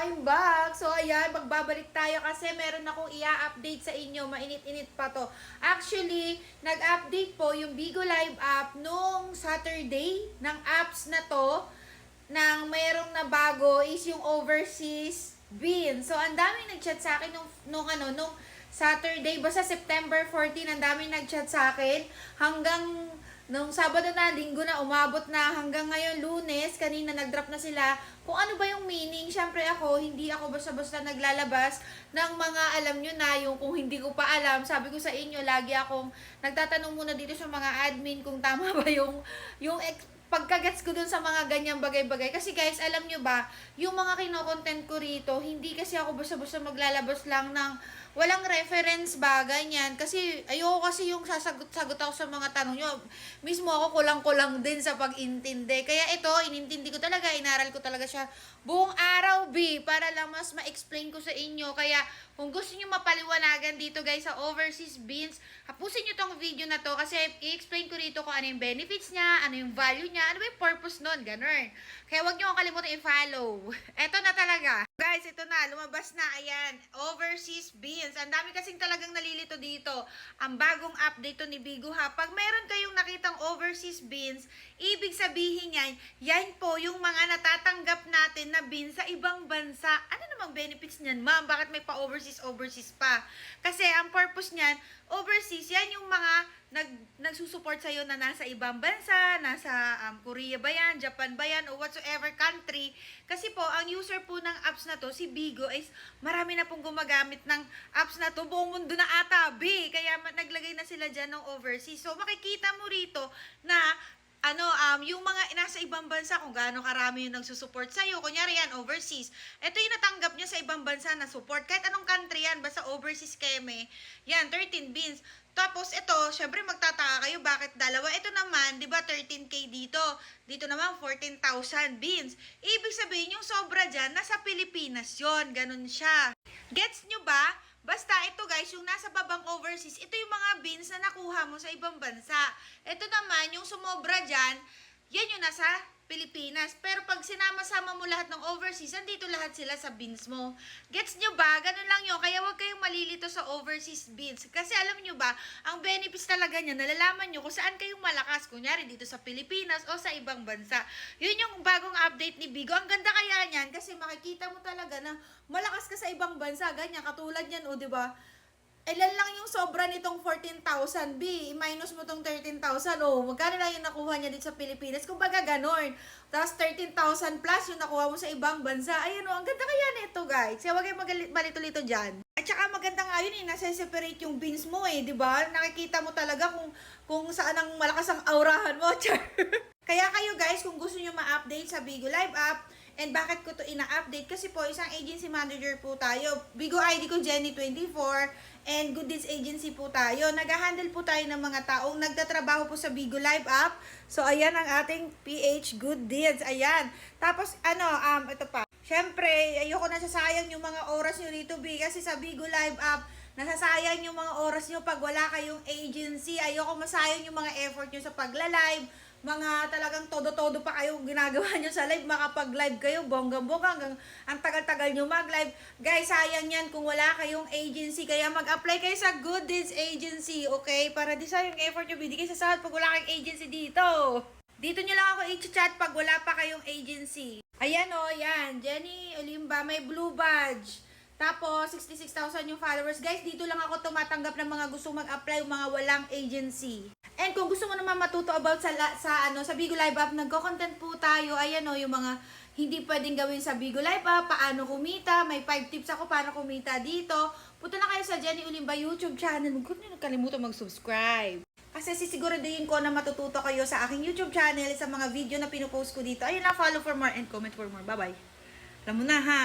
Live, magbabalik tayo kasi meron akong i-update sa inyo. Mainit-init pa to. Actually, nag-update po yung Bigo Live app nung Saturday ng apps na to nang mayroong na bago is yung overseas bin. So, ang daming nag-chat sa akin nung, nung ano, nung Saturday, basta September 14, ang daming nag-chat sa akin hanggang nung Sabado na, Linggo na, umabot na hanggang ngayon, Lunes, kanina nag-drop na sila. Kung ano ba yung meaning, syempre ako, hindi ako basta-basta naglalabas ng mga alam nyo na, yung kung hindi ko pa alam, sabi ko sa inyo, lagi akong nagtatanong muna dito sa mga admin kung tama ba yung, yung pagkagets ko dun sa mga ganyang bagay-bagay. Kasi guys, alam nyo ba, yung mga kinokontent ko rito, hindi kasi ako basta-basta maglalabas lang ng walang reference ba, ganyan. Kasi ayoko kasi yung sasagot-sagot ako sa mga tanong nyo. Mismo ako kulang-kulang din sa pag-intindi. Kaya ito, inintindi ko talaga, inaral ko talaga siya buong araw, B, para lang mas ma-explain ko sa inyo. Kaya kung gusto nyo mapaliwanagan dito guys sa overseas beans, hapusin nyo tong video na to kasi i-explain ko dito kung ano yung benefits niya, ano yung value niya, ano ba yung purpose nun, ganun. Kaya huwag nyo kalimutan i-follow. Eto na talaga. Guys, ito na, lumabas na, ayan, overseas beans. Ang dami kasing talagang nalilito dito. Ang bagong update to ni Bigo ha. Pag meron kayong nakitang overseas beans, ibig sabihin yan, yan po yung mga natatanggap natin na beans sa ibang bansa. Ano namang benefits niyan, ma'am? Bakit may pa-overseas, overseas pa? Kasi ang purpose niyan, overseas, yan yung mga nag, nagsusupport sa'yo na nasa ibang bansa, nasa um, Korea ba yan, Japan ba yan, o whatsoever country. Kasi po, ang user po ng apps na to, si Bigo, is marami na pong gumagamit ng apps na to, buong mundo na ata, B. Kaya naglagay na sila dyan ng overseas. So, makikita mo rito na ano, um, yung mga nasa ibang bansa, kung gaano karami yung nagsusupport sa'yo, kunyari yan, overseas, ito yung natanggap niya sa ibang bansa na support, kahit anong country yan, basta overseas keme, yan, 13 beans. Tapos, ito, syempre magtataka kayo, bakit dalawa? Ito naman, di ba, 13k dito. Dito naman, 14,000 beans. Ibig sabihin, yung sobra dyan, nasa Pilipinas yon ganun siya. Gets nyo ba? Basta ito guys, yung nasa babang overseas, ito yung mga beans na nakuha mo sa ibang bansa. Ito naman, yung sumobra dyan, yan yung nasa Pilipinas. Pero pag sinama-sama mo lahat ng overseas, andito lahat sila sa beans mo. Gets nyo ba? Ganun lang yun. Kaya huwag kayong malilito sa overseas beans. Kasi alam nyo ba, ang benefits talaga niya, nalalaman nyo kung saan kayong malakas. Kunyari, dito sa Pilipinas o sa ibang bansa. Yun yung bagong update ni Bigo. Ang ganda kaya niyan kasi makikita mo talaga na malakas ka sa ibang bansa. Ganyan, katulad yan, o, di ba? Ilan lang yung sobra nitong 14,000 B, minus mo tong 13,000, oh, magkano lang yung nakuha niya dito sa Pilipinas? Kung baga ganon. Tapos 13,000 plus yung nakuha mo sa ibang bansa. Ayan oh, ang ganda kaya nito guys. Kaya wag kayong malito-lito dyan. At saka maganda nga yun eh, nasa-separate yung beans mo eh, di ba? Nakikita mo talaga kung, kung saan ang malakas ang aurahan mo. Char. Kaya kayo guys, kung gusto nyo ma-update sa Bigo Live app, and bakit ko to ina-update? Kasi po, isang agency manager po tayo. Bigo ID ko Jenny24, and Good Deeds Agency po tayo. Nag-handle po tayo ng mga taong nagtatrabaho po sa Bigo Live app. So, ayan ang ating PH Good Deeds. Ayan. Tapos, ano, um, ito pa. Siyempre, ayoko na sasayang yung mga oras nyo dito, B. Kasi sa Bigo Live app, nasasayang yung mga oras nyo pag wala kayong agency. Ayoko masayang yung mga effort nyo sa pagla-live. Mga talagang todo-todo pa kayo ginagawa nyo sa live. Makapag-live kayo, bonggang-bongga. Hanggang ang tagal-tagal nyo mag-live. Guys, sayang yan kung wala kayong agency. Kaya mag-apply kayo sa Good Deeds Agency, okay? Para di sayang effort nyo. Binigay sa sahod pag wala kayong agency dito. Dito nyo lang ako i-chat pag wala pa kayong agency. Ayan o, yan. Jenny Olimba, may blue badge. Tapos, 66,000 yung followers. Guys, dito lang ako tumatanggap ng mga gusto mag-apply, mga walang agency. And kung gusto mo naman matuto about sa, sa, ano, sa Bigo Live App, nagko-content po tayo. Ayan o, yung mga hindi pwedeng gawin sa Bigo Live App, paano kumita. May 5 tips ako paano kumita dito. Punta na kayo sa Jenny Olimba YouTube channel. Huwag nyo nakalimutan mag-subscribe. Kasi sisiguraduhin ko na matututo kayo sa aking YouTube channel sa mga video na pinupost ko dito. Ayun lang, follow for more and comment for more. Bye-bye. Alam mo na ha.